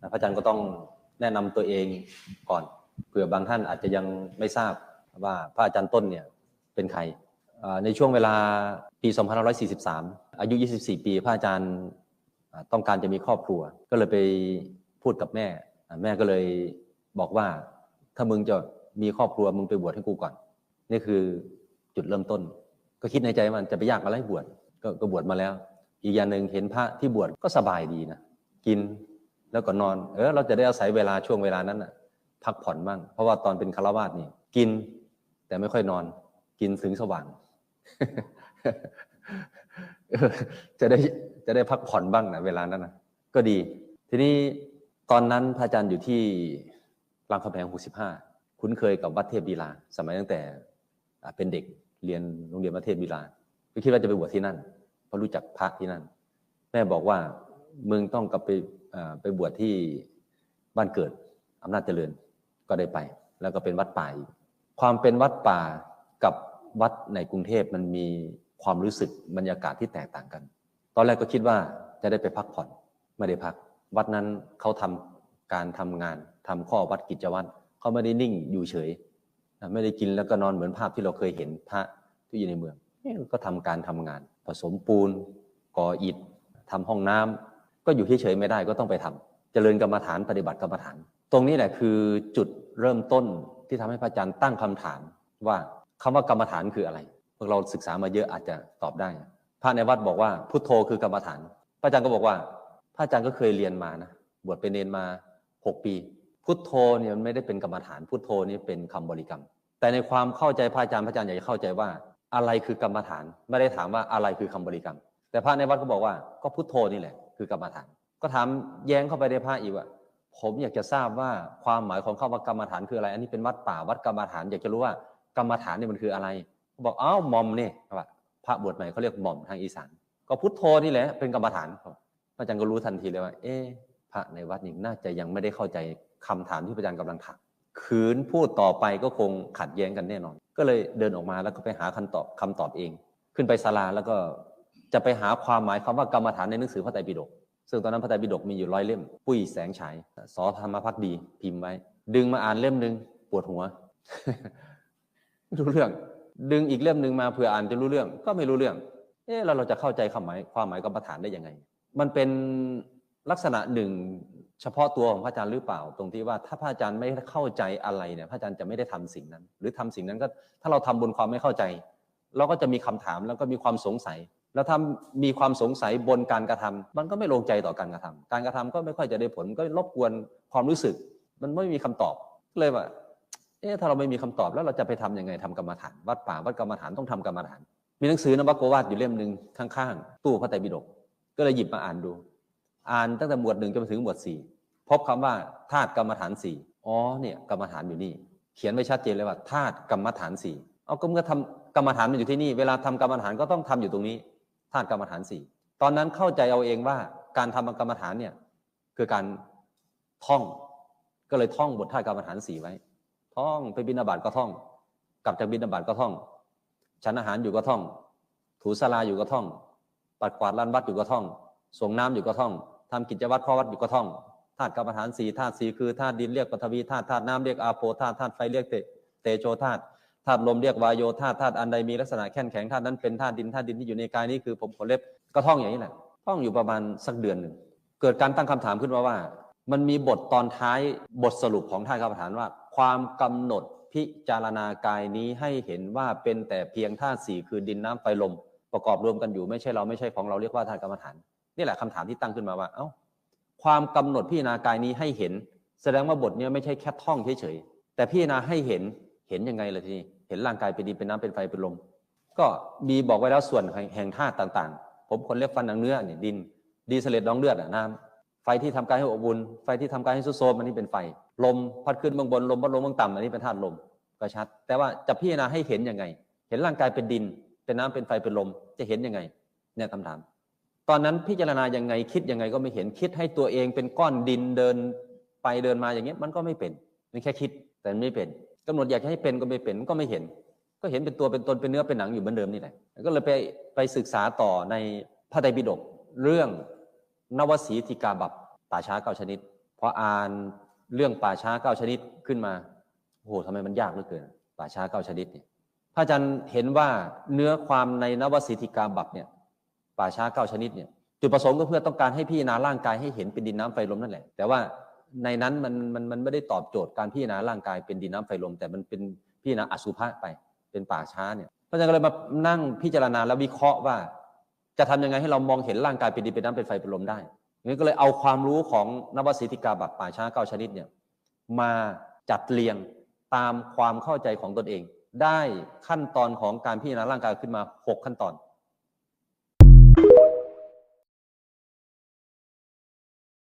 พระอาจารย์ก็ต้องแนะนำตัวเองก่อนเผื่อบางท่านอาจจะยังไม่ทราบว่าพระอาจารย์ต้นเนี่ยเป็นใครในช่วงเวลาปี 2543 อายุ 24 ปีพระอาจารย์ต้องการจะมีครอบครัว ก็เลยไปพูดกับแม่ แม่ก็เลยบอกว่าถ้ามึงจะมีครอบครัวมึงไปบวชให้กูก่อน นี่คือจุดเริ่มต้น ก็คิดในใจว่ามันจะไปยากอะไรบวชกก็บวชมาแล้ว อีกอย่างหนึ่งเห็นพระที่บวชก็สบายดีนะ กิน แล้วก็นอน เออเราจะได้อาศัยเวลาช่วงเวลานั้นน่ะพักผ่อนบ้างเพราะว่าตอนเป็นคารวาสนี่ กิน แต่ไม่ค่อยนอน กินถึงสว่างจะได้จะได้พักผ่อนบ้างนะเวลานั้นนะก็ดี ทีนี้ตอนนั้นพระอาจารย์อยู่ที่รามคำแหง65 คุ้นเคยกับวัดเทพบีลา สมัยตั้งแต่เป็นเด็กเรียนโรงเรียนวัดเทพบีลาก็คิดว่าจะไปบวชที่นั่น เพราะรู้จักพระที่นั่น แม่บอกว่ามึงต้องกลับไป ไปบวชที่บ้านเกิดอำนาจเจริญก็ได้ไป แล้วก็เป็นวัดป่าอีกความเป็นวัดป่ากับวัดในกรุงเทพมันมีความรู้สึกบรรยากาศที่แตกต่างกัน ตอนแรกก็คิดว่าจะได้ไปพักผ่อนไม่ได้พัก วัดนั้นเขาทำการทำงานทำข้อวัดกิจวัตรเขาไม่ได้นิ่งอยู่เฉย ไม่ได้กินแล้วก็นอนเหมือนภาพที่เราเคยเห็นพระที่อยู่ในเมืองก็ทำการทำงาน ผสมปูนก่ออิฐทำห้องน้ำ ก็อยู่เฉยๆไม่ได้ก็ต้องไปทำเจริญกรรมฐานปฏิบัติกรรมฐาน ตรงนี้แหละคือจุดเริ่มต้นที่ทำให้พระอาจารย์ตั้งคำถามว่าคำว่ากรรมฐานคืออะไร พวกเราศึกษามาเยอะอาจจะตอบได้ พระในวัดบอกว่าพุทโธคือกรรมฐาน พระอาจารย์ก็บอกว่า พระอาจารย์ก็เคยเรียนมานะบวชเป็นเนนมา 6 ปี พุทโธเนี่ยมันไม่ได้เป็นกรรมฐาน พุทโธนี่เป็นคำบริกรรม แต่ในความเข้าใจพระอาจารย์พระอาจารย์อยากจะเข้าใจว่าอะไรคือกรรมฐาน ไม่ได้ถามว่าอะไรคือคำบริกรรม แต่พระในวัดก็บอกว่าก็พุทโธนี่แหละ คือกรรมฐาน ก็ถามแย้งเข้าไปในพระอีกว่าผมอยากจะทราบว่าความหมายของคำว่ากรรมฐานคืออะไร อันนี้เป็นวัดป่าวัดกรรมฐาน อยากจะรู้ว่ากรรมฐานนี่มันคืออะไรเขาบอกอ้าวหมอมนี่ว่าพระบวชใหม่เขาเรียกหม่อมทางอีสาน ก็พุทโธนี่แหละเป็นกรรมฐานพระอาจารย์ก็รู้ทันทีเลยว่า เอ๊ะพระในวัดนี่น่าจะยังไม่ได้เข้าใจคำถามที่พระอาจารย์กำลังถามขืนพูดต่อไปก็คงขัดแย้งกันแน่นอน ก็เลยเดินออกมาแล้วก็ไปหาคำตอบคำตอบเอง ขึ้นไปศาลาแล้วก็ จะไปหาความหมายคำว่ากรรมฐานในหนังสือพระไตรปิฎกซึ่งตอนนั้นพระไตรปิฎกมีอยู่ร้อยเล่ม ปุ้ยแสงฉายสอธรรมพักดี พิมพ์ไว้ ดึงมาอ่านเล่มหนึ่งปวดหัวไม่รู้เรื่อง ดึงอีกเล่มหนึ่งมาเผื่ออ่านจะรู้เรื่อง ก็ไม่รู้เรื่อง เอ๊ะแล้วเราจะเข้าใจความหมายความหมายกรรมฐานได้ยังไง มันเป็นลักษณะหนึ่งเฉพาะตัวของพระอาจารย์หรือเปล่า ตรงที่ว่าถ้าพระอาจารย์ไม่เข้าใจอะไรเนี่ยพระอาจารย์จะไม่ได้ทำสิ่งนั้น หรือทำสิ่งนั้นก็ถ้าเราทำบนความไม่เข้าใจ เราก็จะมีคำถามแล้วก็มีความสงสัย แล้วถ้ามีความสงสัยบนการกระทำมันก็ไม่ลงใจต่อการกระทำการกระทำก็ไม่ค่อยจะได้ผลก็รบกวนความรู้สึก มันไม่มีคำตอบเลยว่าเอ๊ะถ้าเราไม่มีคำตอบแล้วเราจะไปทํำยังไงทำกรรมฐาน วัดป่าวัดกรรมฐานต้องทำกรรมฐาน มีหนังสือนวโกวาดอยู่เล่มหนึ่งข้างๆ ตู้พระไตรปิฎกก็เลยหยิบมาอ่านดู อ่านตั้งแต่หมวดหนึ่งจนถึงหมวดสี่พบคำว่าธาตุกรรมฐานสี่อ๋อเนี่ยกรรมฐานอยู่นี่ เขียนไว้ชัดเจนเลยว่าธาตุกรรมฐานสี่เอาก็เมื่อทำกรรมฐานมันอยู่ที่นี่ เวลาทำกรรมฐานก็ต้องทำอยู่ตรงนี้ ธาตุกรรมฐานสี่ตอนนั้นเข้าใจเอาเองว่าการทำกรรมฐานเนี่ยคือการท่องก็เลยท่องบทธาตุกรรมฐานสี่ไว้ ท่องไปบินาบาตก็ท่อง กลับจากบินาบาตก็ท่อง ฉันอาหารอยู่ก็ท่อง ถูสลาอยู่ก็ท่อง ปัดกวาดลานวัดอยู่ก็ท่องส่งน้ำอยู่ก็ท่องทำกิจวัตรข้อวัดอยู่ก็ท่องธาตุกรรมฐานสี่ธาตุสี่คือธาตุดินเรียกปฐวีธาตุธาตุน้ำเรียกอาโปธาตุธาตุไฟเรียกเตเตโชธาตุาตุลมเรียกวายโยธาตุธาตุอันใดมีลักษณะแข็งแข็งธาตุนั้นเป็นธาตุดินธาตุดินที่อยู่ในกายนี้คือผมขนเล็บก็ท่องอย่างนี้แหละท่องอยู่ประมาณสักเดือนหนึ่งเกิดการตั้งคำถามขึ้นมาว่า มันมีบทตอนท้ายบทสรุปของธาตุกรรมฐานว่า ความกำหนดพิจารณากายนี้ให้เห็นว่าเป็นแต่เพียงธาตุสี่คือดินน้ำไฟลม ประกอบรวมกันอยู่ไม่ใช่เราไม่ใช่ของเราเรียกว่าธาตุกรรมฐานนี่แหละคำถามที่ตั้งขึ้นมาว่าเอ้าความกำหนดพิจารณากายนี้ให้เห็น แสดงว่าบทนี้ไม่ใช่แค่ท่องเฉยๆแต่พิจารณาให้เห็น เห็นยังไงล่ะทีนี้เห็นร่างกายเป็นดินเป็นน้ำเป็นไฟเป็นลม ก็มีบอกไว้แล้วส่วนแห่งธาตุต่างๆ ผมคนเล็บฟันหนังเนื้อเนี่ยดินดีเสลดน้องเลือดน้ำไฟที่ทำกายให้อบอุ่นไฟที่ทำกายให้สุดโทมอันนี้เป็นไฟ ลมพัดขึ้นเบื้องบนลมพัดลงเบื้องต่ำอันนี้เป็นธาตุลมก็ชัด แต่ว่าจะพิจารณาให้เห็นยังไง เห็นร่างกายเป็นดิน เป็นน้ำเป็นไฟเป็นลมจะเห็นยังไงเนี่ยคำถาม ตอนนั้นพิจารณายังไงคิดยังไงก็ไม่เห็นคิดให้ตัวเองเป็นก้อนดินเดินไปเดินมาอย่างเงี้ยมันก็ไม่เป็นมันแค่คิดแต่ไม่เป็น กำหนดอยากให้เป็นก็ไม่เป็นก็ไม่เห็น ก็เห็นเป็นตัวเป็นตนเป็นเนื้อเป็นหนังอยู่เหมือนเดิมนี่แหละก็เลยไปไปศึกษาต่อในพระไตรปิฎกเรื่องนวสีธิกาบับป่าช้าเก้าชนิดพออ่านเรื่องป่าช้าเก้าชนิดขึ้นมาโอ้โหทำไมมันยากเหลือเกิน ป่าช้าเก้าชนิดเนี่ยพระอาจารย์เห็นว่าเนื้อความในนวสิทธิกาบับเนี่ยป่าช้าเก้าชนิดเนี่ยจุดประสงค์ก็เพื่อต้องการให้พิจารณาร่างกายให้เห็นเป็นดินน้ำไฟลมนั่นแหละ แต่ว่า ในนั้นมันมันมันไม่ได้ตอบโจทย์การพิจารณาร่างกายเป็นดินน้ำไฟลม แต่มันเป็นพิจารณาอสุภะไปเป็นป่าช้าเนี่ยพระอาจารย์ก็เลยมานั่งพิจารณาและวิเคราะห์ว่า จะทำยังไงให้เรามองเห็นร่างกายเป็นดินเป็นน้ำเป็นไฟเป็นลมได้งั้นก็เลยเอาความรู้ของนวสิทธิกาบัตป่าช้าเก้าชนิดเนี่ยมาจัดเรียงตามความเข้าใจของตนเอง ได้ขั้นตอนของการพิจารณาร่างกายขึ้นมาหกขั้นตอน